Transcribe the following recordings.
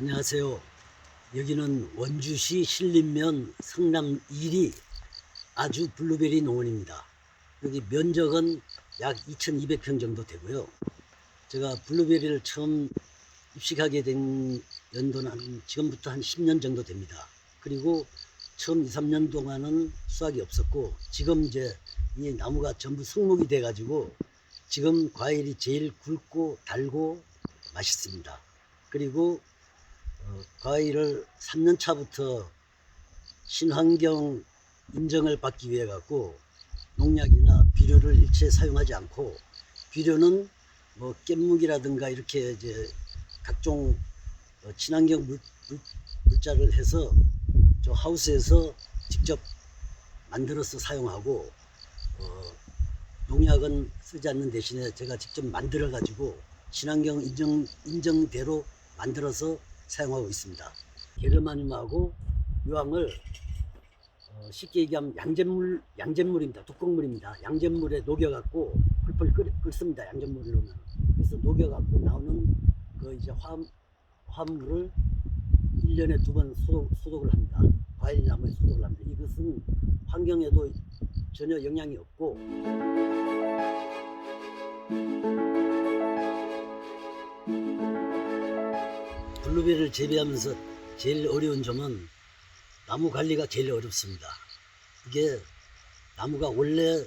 안녕하세요. 여기는 원주시 신림면 성남 1리 아주 블루베리 농원입니다. 여기 면적은 약 2,200평 정도 되고요. 제가 블루베리를 처음 입식하게 된 연도는 한 지금부터 한 10년 정도 됩니다. 그리고 처음 2, 3년 동안은 수확이 없었고 지금 이제 이 나무가 전부 성목이 돼 가지고 지금 과일이 제일 굵고 달고 맛있습니다. 그리고 어, 과일을 3년 차부터 신환경 인정을 받기 위해 갖고 농약이나 비료를 일체 사용하지 않고 비료는 뭐 깻묵이라든가 이렇게 이제 각종 어, 친환경 물, 물, 물 자를 해서 저 하우스에서 직접 만들어서 사용하고 어, 농약은 쓰지 않는 대신에 제가 직접 만들어 가지고 친환경 인정 인정대로 만들어서 사용하고 있습니다. 게르마늄하고 유황을 어, 쉽게 얘기하면 양잿물 양잿물입니다. 뚜껑물입니다. 양잿물에 녹여갖고 펄펄 끓, 끓습니다. 양잿물을 넣으면 그래서 녹여갖고 나오는 그 이제 화합 화합물을 1년에 두 번 소독, 소독을 합니다. 과일 나무에 소독을 합니다. 이것은 환경에도 전혀 영향이 없고 블루베리를 재배하면서 제일 어려운 점은 나무 관리가 제일 어렵습니다. 이게 나무가 원래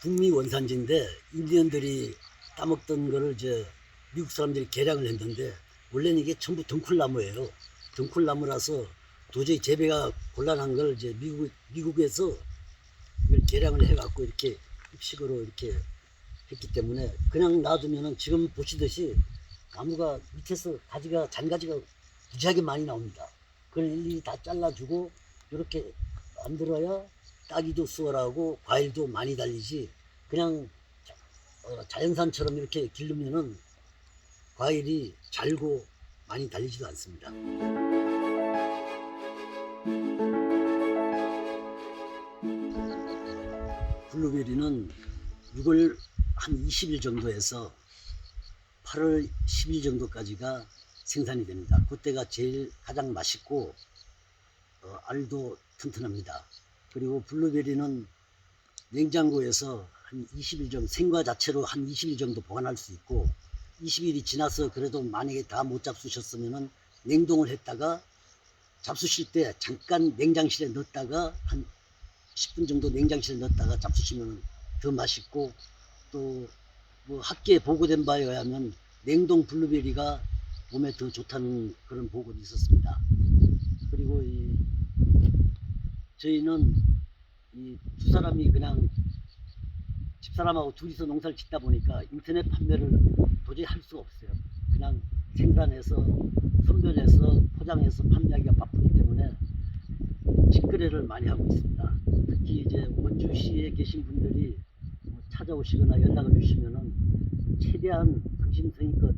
북미 원산지인데 인디언들이 따먹던 거를 이제 미국 사람들이 개량을 했는데 원래는 이게 전부 덩쿨나무예요. 덩쿨나무라서 도저히 재배가 곤란한 걸 이제 미국 미국에서 이걸 개량을 해갖고 이렇게 입식으로 이렇게 했기 때문에 그냥 놔두면은 지금 보시듯이 나무가 밑에서 가지가 잔가지가 무지하게 많이 나옵니다. 그걸 일일이 다 잘라주고 이렇게 만들어야 따기도 수월하고 과일도 많이 달리지 그냥 자- 어, 자연산처럼 이렇게 기르면은 과일이 잘고 많이 달리지도 않습니다. 블루베리는 6월 한 20일 정도에서 8월 10일 정도까지가 생산이 됩니다. 그때가 제일 가장 맛있고 어, 알도 튼튼합니다. 그리고 블루베리는 냉장고에서 한 20일 정도 생과 자체로 한 20일 정도 보관할 수 있고 20일이 지나서 그래도 만약에 다 못 잡수셨으면은 냉동을 했다가 잡수실 때 잠깐 냉장실에 넣었다가 한 10분 정도 냉장실에 넣었다가 잡수시면 더 맛있고 또 뭐 학계에 보고된 바에 의하면 냉동 블루베리가 몸에 더 좋다는 그런 보고도 있었습니다. 그리고 이 저희는 이 두 사람이 그냥 집사람하고 둘이서 농사를 짓다 보니까 인터넷 판매를 도저히 할 수가 없어요. 그냥 생산해서 선별해서 포장해서 판매하기가 바쁘기 때문에 직거래를 많이 하고 있습니다. 특히 이제 원주시에 계신 분들이 뭐 찾아오시거나 연락을 주시면은 최대한 성심성의껏.